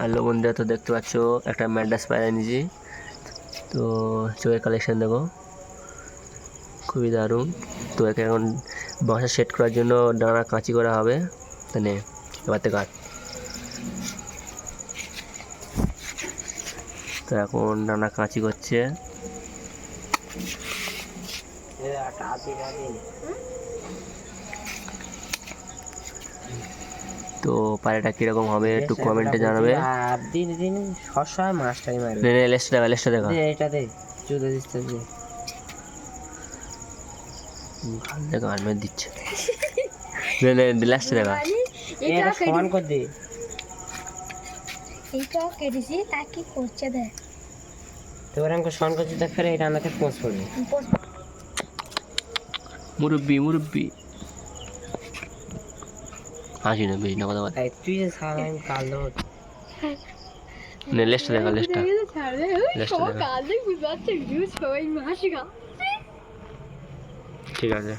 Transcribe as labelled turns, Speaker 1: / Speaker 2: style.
Speaker 1: Hello বন্ধুরা তো দেখতে পাচ্ছ একটা ম্যাডাস পায়রা নিয়েছি তো চোখের কালেকশন দেখো খুবই দারুণ। তো একে এখন বাসা সেট করার জন্য ডানা কাঁচি করা হবে। মানে এবার থেকে কাট তো এখন ডানা কাঁচি করছে। তো পায়রাটা কীরকম হবে একটু কমেন্টে জানাবে।
Speaker 2: আর দিন দিন সবসময় মাছটাই মারবে।
Speaker 1: নে নে লেসটা দেখা লেসটা দেখা
Speaker 2: দে এটা দে জুতো দিচ্ছে দে।
Speaker 1: ভালো দেখা আর মেয়ে দিচ্ছে। নে নে লেসটা দেখা
Speaker 2: এটা সমান করে দে।
Speaker 3: এইটাও কেটেছি তা কি করছে দেখ।
Speaker 2: তো ওরা আমাকে সমান করছে দেখ ফেরে এটা আমাকে পোঁচ পড়বে
Speaker 1: মুরব্বি মুরব্বি। হাসি না বেশি না কথা বলে
Speaker 2: তুই যে সারা আমি কাল
Speaker 1: নে লেসটা দেখা লেসটা লেসটা দেখা। ঠিক আছে।